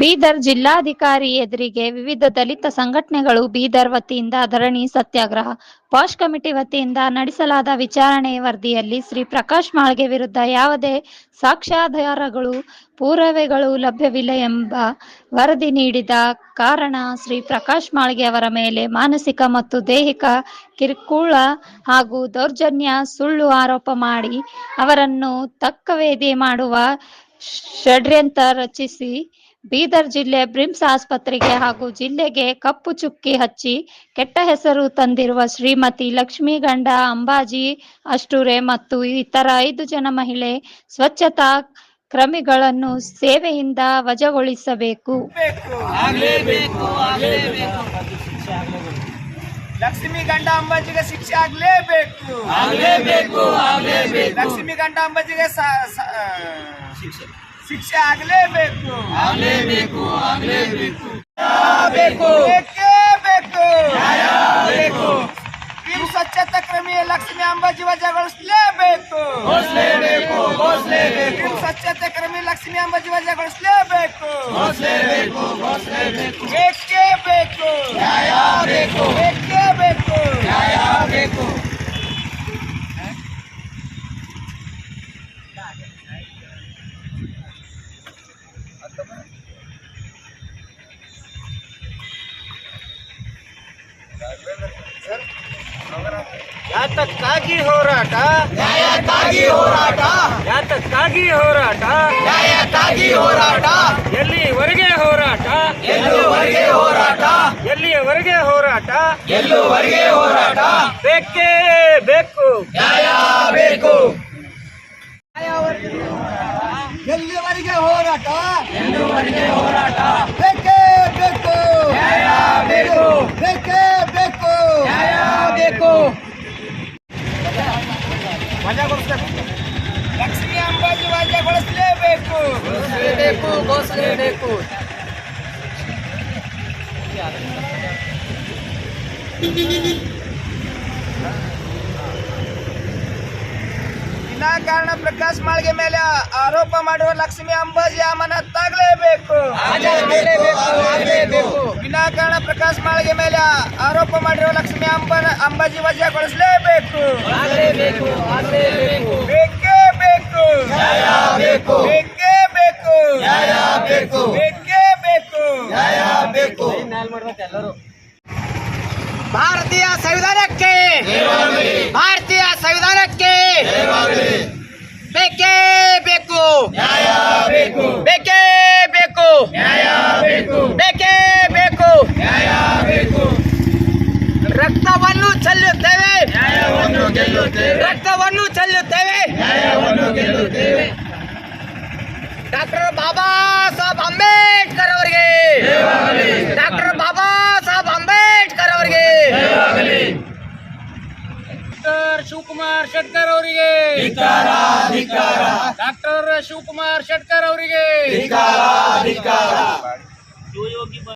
ಬೀದರ್ ಜಿಲ್ಲಾಧಿಕಾರಿ ಎದುರಿಗೆ ವಿವಿಧ ದಲಿತ ಸಂಘಟನೆಗಳು ಬೀದರ್ ವತಿಯಿಂದ ಧರಣಿ ಸತ್ಯಾಗ್ರಹ. ಪಾಶ್ ಕಮಿಟಿ ವತಿಯಿಂದ ನಡೆಸಲಾದ ವಿಚಾರಣೆ ವರದಿಯಲ್ಲಿ ಶ್ರೀ ಪ್ರಕಾಶ್ ಮಾಳ್ಗೆ ವಿರುದ್ಧ ಯಾವುದೇ ಸಾಕ್ಷ್ಯಾಧಾರಗಳು, ಪುರಾವೆಗಳು ಲಭ್ಯವಿಲ್ಲ ಎಂಬ ವರದಿ ನೀಡಿದ ಕಾರಣ ಶ್ರೀ ಪ್ರಕಾಶ್ ಮಾಳ್ಗೆ ಅವರ ಮೇಲೆ ಮಾನಸಿಕ ಮತ್ತು ದೈಹಿಕ ಕಿರುಕುಳ ಹಾಗೂ ದೌರ್ಜನ್ಯ, ಸುಳ್ಳು ಆರೋಪ ಮಾಡಿ ಅವರನ್ನು ತಕ್ಕವೇದಿ ಮಾಡುವ ಷಡ್ಯಂತ್ರ ರಚಿಸಿ ಬೀದರ್ ಜಿಲ್ಲೆ ಬ್ರಿಮ್ಸ್ ಆಸ್ಪತ್ರೆಗೆ ಹಾಗೂ ಜಿಲ್ಲೆಗೆ ಕಪ್ಪು ಚುಕ್ಕಿ ಹಚ್ಚಿ ಕೆಟ್ಟ ಹೆಸರು ತಂದಿರುವ ಶ್ರೀಮತಿ ಲಕ್ಷ್ಮೀ ಗಂಡ ಅಂಬಾಜಿ ಅಷ್ಟೂರೆ ಮತ್ತು ಇತರ ಐದು ಜನ ಮಹಿಳೆ ಸ್ವಚ್ಛತಾ ಕ್ರಮಿಗಳನ್ನು ಸೇವೆಯಿಂದ ವಜಾಗೊಳಿಸಬೇಕು. ಲಕ್ಷ್ಮೀ ಆಗ್ಲೇಬೇಕು ಆಗ್ಲೇಬೇಕು. ಲಕ್ಷ್ಮಿ ಗಂಡ ಅಂಬಾಜಿಗೆ ಶಿಕ್ಷೆ ಆಗ್ಲೇಬೇಕು. ಆಗ್ಲೇಬೇಕು ಆಗ್ಲೇಬೇಕು. ಲಕ್ಷ್ಮಿ ಗಂಡ ಅಂಬಾಜಿಗೆ ಸ- ಶಿಕ್ಷೆ ಆಗಲೇಬೇಕು ಆಗಲೇಬೇಕು ಆಗಲೇಬೇಕು ಬೇಕು ಬೇಕೇ. ಬೇಕು. ಬೇಕು. ನೀವು ಸ್ವಚ್ಛತಾ ಕ್ರಮಿ ಲಕ್ಷ್ಮಿ ಅಂಬಾಜಿ ವಜಾಗೊಳಿಸಲೇಬೇಕು ನೀವು ಸ್ವಚ್ಛತಾ ಕ್ರಮಿ ಲಕ್ಷ್ಮಿ ಅಂಬಾಜಿ ವಜಾಗೊಳಿಸಲೇಬೇಕು ಬೇಕು ಯಾತಕ್ಕಾಗಿ ಹೋರಾಟ. ನ್ಯಾಯಕ್ಕಾಗಿ ಹೋರಾಟ. ಯಾತಕ್ಕಾಗಿ ಹೋರಾಟ. ನ್ಯಾಯಕ್ಕಾಗಿ ಹೋರಾಟ. ಎಲ್ಲಿವರೆಗೆ ಹೋರಾಟ? ಎಲ್ಲುವರೆಗೆ ಹೋರಾಟ? ಎಲ್ಲಿಯವರೆಗೆ ಹೋರಾಟ? ಎಲ್ಲುವರೆಗೆ ಹೋರಾಟ? ಬೇಕೇ ಬೇಕು. ನ್ಯಾಯ ಬೇಕು. ಎಲ್ಲಿವರೆಗೆ ಹೋರಾಟ? ಎಲ್ಲಿವರೆಗೆ ಹೋರಾಟ? ಬೇಕೇ ಬೇಕು. ನ್ಯಾಯ ಬೇಕು. ಬೇಕೇ ಬೇಕು. ನ್ಯಾಯ ಬೇಕು. ವಜಾಗೊಳಿಸಬೇಕು ಲಕ್ಷ್ಮಿ ಅಂಬಾಜಿ ವಜಾಗೊಳಿಸಲೇಬೇಕು ಘೋಷಲೇಬೇಕು ಘೋಷಲೇಬೇಕು ವಿನಾಕಾರಣ ಪ್ರಕಾಶ್ ಮಾಳ್ಗೆ ಮೇಲೆ ಆರೋಪ ಮಾಡುವ ಲಕ್ಷ್ಮಿ ಅಂಬಾಜಿ ಅಮಾನತ್ತಾಗಲೇಬೇಕು ಆಗಲೇಬೇಕು, ಆಗಲೇಬೇಕು. ವಿನಾಕಾರಣ ಪ್ರಕಾಶ್ ಮಾಳ್ಗೆ ಮೇಲೆ ಆರೋಪ ಮಾಡಿರುವ ಲಕ್ಷ್ಮಿ ಅಂಬನ ಅಂಬಾಜಿ ವಜಾಗೊಳಿಸಲೇಬೇಕು ಬೇಕೇ ಬೇಕು. ಬೇಕು ಬೇಕೇ. ಬೇಕು ಬೇಕು. ಭಾರತೀಯ ಸಂವಿಧಾನಕ್ಕೆ. ಭಾರತೀಯ ಸಂವಿಧಾನಕ್ಕೆ. ಬೇಕು ಬೇಕೇ. ಬೇಕು ರಕ್ತವನ್ನು ಚೆಲ್ಲುತ್ತೇವೆ ನ್ಯಾಯವನ್ನು ಗೆಲ್ಲುತ್ತೇವೆ ರಕ್ತವನ್ನು ಚೆಲ್ಲುತ್ತೇವೆ ನ್ಯಾಯವನ್ನು ಗೆಲ್ಲುತ್ತೇವೆ ಡಾಕ್ಟರ್ ಬಾಬಾ ಸಾಹೇಬ್ ಅಂಬೇಡ್ಕರ್ ಅವರಿಗೆ ದೇವಾಗಲಿ ಡಾಕ್ಟರ್ ಬಾಬಾ ಸಾಹೇಬ್ ಅಂಬೇಡ್ಕರ್ ಅವರಿಗೆ ದೇವಾಗಲಿ ಡಾಕ್ಟರ್ ಶಿವಕುಮಾರ್ ಶೆಟ್ಕರ್ ಅವರಿಗೆ ಧಿಕ್ಕಾರ ಧಿಕ್ಕಾರ ಡಾಕ್ಟರ್ ಶಿವಕುಮಾರ್ ಶೆಟ್ಕರ್ ಅವರಿಗೆ ಧಿಕ್ಕಾರ ಧಿಕ್ಕಾರ